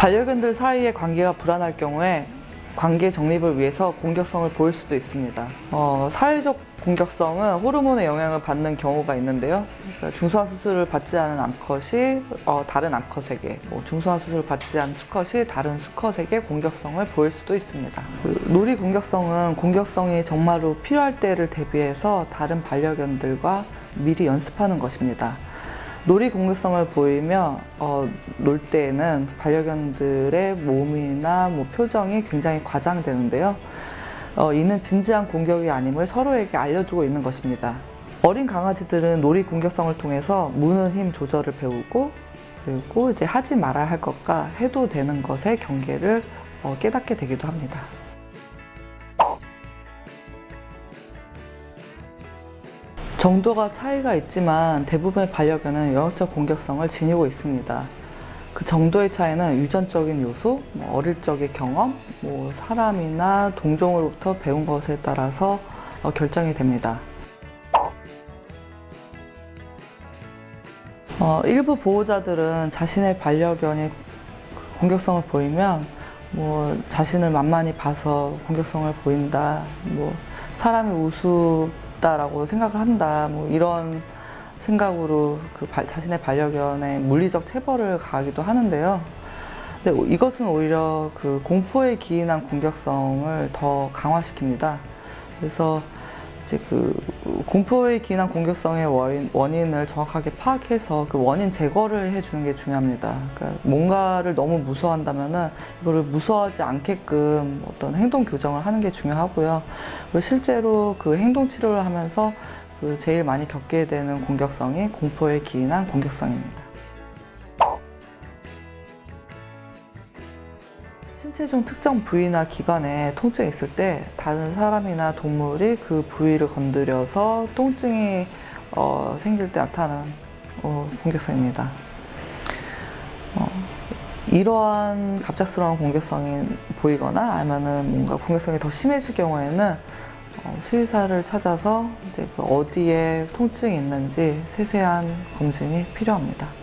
반려견들 사이의 관계가 불안할 경우에 관계 정립을 위해서 공격성을 보일 수도 있습니다. 어, 사회적 공격성은 호르몬의 영향을 받는 경우가 있는데요. 그러니까 중소화 수술을 받지 않은 암컷이 어, 다른 암컷에게, 뭐 중소화 수술을 받지 않은 수컷이 다른 수컷에게 공격성을 보일 수도 있습니다. 그 놀이 공격성은 공격성이 정말로 필요할 때를 대비해서 다른 반려견들과 미리 연습하는 것입니다. 놀이 공격성을 보이며 어, 놀 때에는 반려견들의 몸이나 뭐 표정이 굉장히 과장되는데요. 어, 이는 진지한 공격이 아님을 서로에게 알려주고 있는 것입니다. 어린 강아지들은 놀이 공격성을 통해서 무는 힘 조절을 배우고 그리고 이제 하지 말아야 할 것과 해도 되는 것의 경계를 어, 깨닫게 되기도 합니다. 정도가 차이가 있지만 대부분의 반려견은 영역적 공격성을 지니고 있습니다. 그 정도의 차이는 유전적인 요소, 뭐 어릴 적의 경험, 뭐 사람이나 동종으로부터 배운 것에 따라서 어, 결정이 됩니다. 어, 일부 보호자들은 자신의 반려견이 공격성을 보이면 뭐 자신을 만만히 봐서 공격성을 보인다, 뭐 사람이 우습 다라고 생각을 한다, 뭐 이런 생각으로 그 발- 자신의 반려견의 물리적 체벌을 가하기도 하는데요. 근데 이것은 오히려 그 공포에 기인한 공격성을 더 강화시킵니다. 그래서 이제 그 공포에 기인한 공격성의 원인, 원인 을 정확하게 파악해서 그 원인 제거를 해주는 게 중요합니다. 그러니까 뭔가를 너무 무서워한다면은 이거를 무서워하지 않게끔 어떤 행동 교정을 하는 게 중요하고요. 그리고 실제로 그 행동 치료를 하면서 그 제일 많이 겪게 되는 공격성이 공포에 기인한 공격성입니다. 체중 특정 부위나 기관에 통증이 있을 때 다른 사람이나 동물이 그 부위를 건드려서 통증이 어, 생길 때 나타나는 어, 공격성입니다. 어, 이러한 갑작스러운 공격성이 보이거나 아니면은 뭔가 공격성이 더 심해질 경우에는 어, 수의사를 찾아서 이제 그 어디에 통증이 있는지 세세한 검진이 필요합니다.